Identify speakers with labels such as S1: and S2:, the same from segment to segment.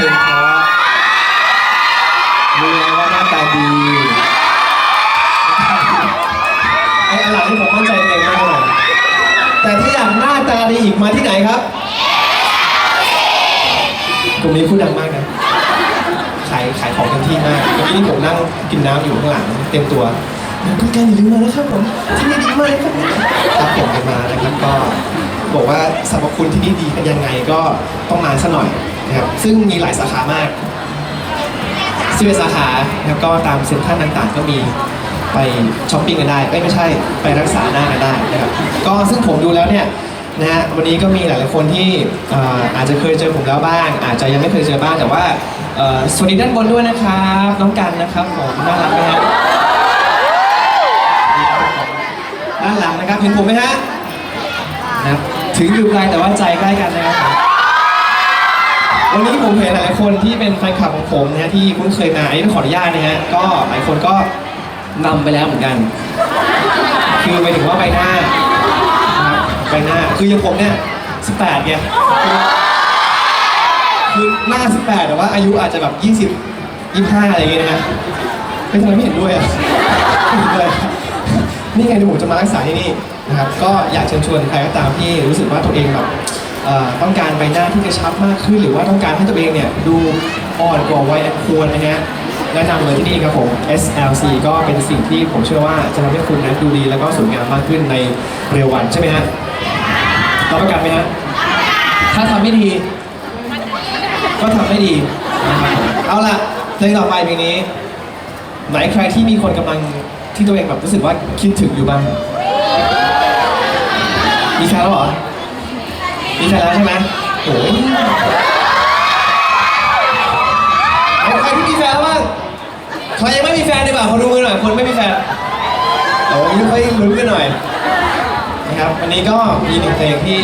S1: เพลงเพราะรู้แล้วว่าหน้าตาดีไอ้อันหลังที่ผมมั่นใจตัวเองมากเลยแต่ถ้าอยากหน้าตาดีอีกมาที่ไหนครับกลุ่มนี้พูดดังมากนะขายขายของเต็มที่มากเมื่อกี้นี่ผมนั่งกินน้ำอยู่ข้างหลังเต็มตัวคุณการอย่าลืมมานะครับผมที่นี่ดีมากเลยครับครับผมมานะครับก็บอกว่าสรรพคุณที่นี่ดีกันยังไงก็ต้องมาซะหน่อย นะครับซึ่งมีหลายสาขามากสิบเอ็ดสาขาแล้วก็ตามเซ็นทรัลต่างๆ ก็มีไปช้อปปิ้งกันได้ ไม่ใช่ไปรักษาหน้ากันได้นะครับก็ซึ่งผมดูแล้วเนี่ยนะฮะวันนี้ก็มีหลายๆคนที่เอ่อาจจะเคยเจอผมแล้วบ้าง อาจจะยังไม่เคยเจอบ้างแต่ว่าสวัสดีด้านบนด้วยนะครับน้องกันนะครับผมน่ารักไหมฮะด้านหลังนะครับเห็นผมไหมฮะนะถึงอยู่ไกลแต่ว่าใจใกล้กันนะครับ วันนี้ผมเห็นหลายคนที่เป็นแฟนคลับของผมนะฮะที่คุ้นเคยมาอันนี้ต้องขออนุญาตนะฮะก็หลายคนก็นำไปแล้วเหมือนกัน คือไปถึงว่าใบหน้านะครับใบหน้าคืออย่างผมเนี่ย18ไงคือหน้า 18 แต่ว่าอายุอาจจะแบบ 20 25 อะไรอย่างเงี้ยนะฮะไม่ทำไมไม่เห็นด้วยอะไม่เห็นด้วยนี่ไงเดี๋ยวผมจะมารักษาที่นี่นะครับก็อยากเชิญชวนใครก็ตามที่รู้สึกว่าตัวเองแบบ เอ่อต้องการใบหน้าที่กระชับมากขึ้น หรือว่าต้องการให้ตัวเองเนี่ยดูอ่อนกว่าวัยอันควรนะฮะแนะนำเลยที่นี่ครับผม SLC ก็เป็นสิ่งที่ผมเชื่อว่าจะทำให้คุณนั้นดูดีแล้วก็สวยงามมากขึ้นในเร็ววันใช่ไหมฮะรับประกันไหมฮะถ้าทำไม่ดี ก็ทำไม่ดีนะครับเอาล่ะเพลงต่อไปเพลงนี้ ไหนใครที่มีคนกำลังที่ตัวเองแบบรู้สึกว่าคิดถึงอยู่บ้าง มีแฟนแล้วเหรอ มีแฟนแล้วใช่ไหมโอ้ยเอาใครที่มีแฟนแล้วบ้างใครยังไม่มีแฟนดีกว่าขอดูมือหน่อยคนไม่มีแฟนโอ้ยค่อยลุ้นกันหน่อยนะครับวันนี้ก็มีหนึ่งเพลงที่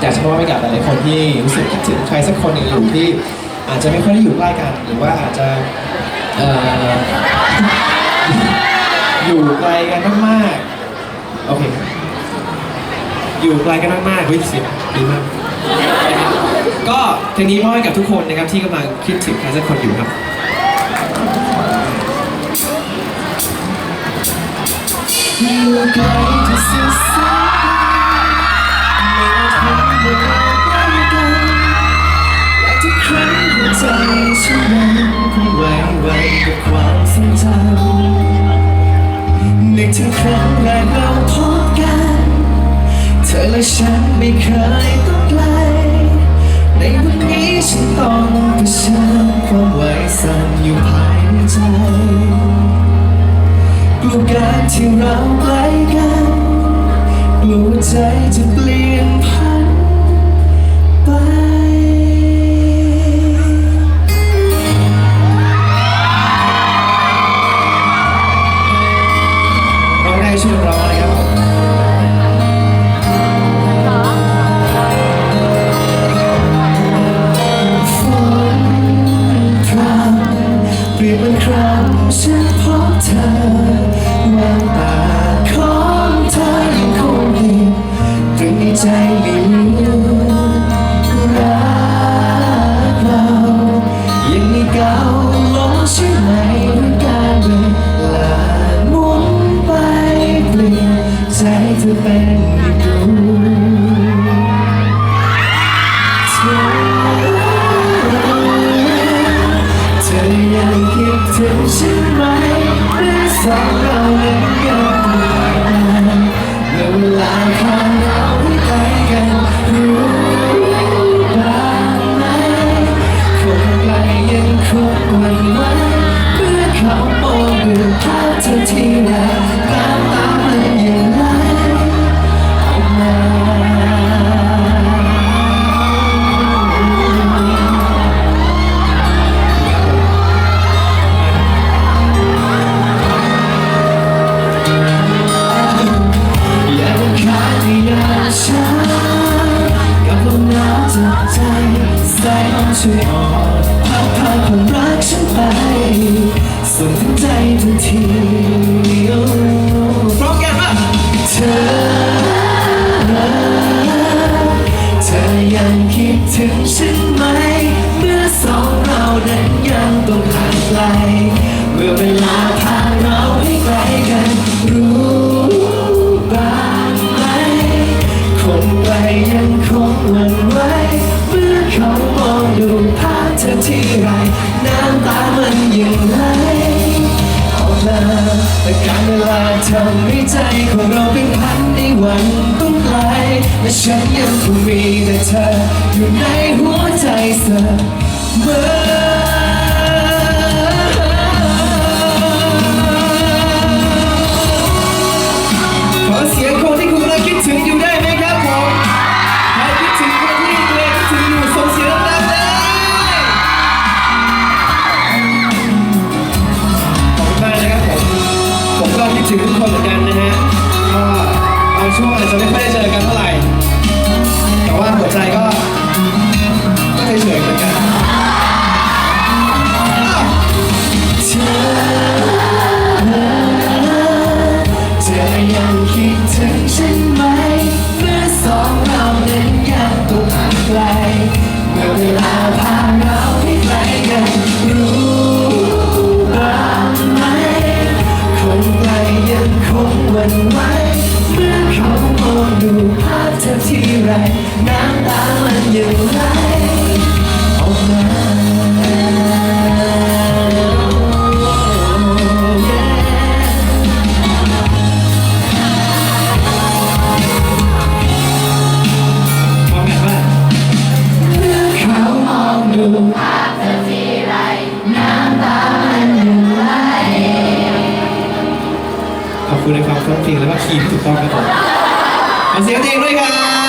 S1: อยากจะมอบให้กับหลายๆคนที่รู้สึกคิดถึงใครสักคนหนึ่งอยู่ที่อาจจะไม่ค่อยได้อยู่ใกล้กัน หรือว่าอาจจะเอ่ออยู่ไกลกันมากๆโอเค อยู่ไกลกันมากๆเฮ้ยเสียงดีมากนะครับก็เพลงนี้มอบให้กับทุกคนนะครับที่กำลังคิดถึงใครสักคนอยู่ครับ
S2: อยู่ไกลที่สุดสายไม่ทำใจฉันนั้นคงไหวไหวกับความทรงจ ฉันไม่เคยต้องไกลในวันนี้ฉันต้อง ใจไม่ลืมรักเรายังมีเก่าลงใช่ไหมหรือการเวลาหมุนไปเปลี่ยนใจเธอเป็นอีกดวง ภาพเธอที่ไรน้ำตามันยังไหลออกมาแต่การเวลาทำให้ใจของเราเป็นพันในวันต้องไกลและฉันยังคงมีแต่เธออยู่ในหัวใจเสมอางช่วงอาจจะไม่ค่อยได้เจอกันเท่าไหร่ แต่ว่าหัวใจก็ก็เฉยๆเหมือนกันอ้าวเธอเธอยังคิด คุณในความฟังเพลงและว่าคีย์ที่ถูกต้องครับผมขอเสียงเพลงด้วยครับ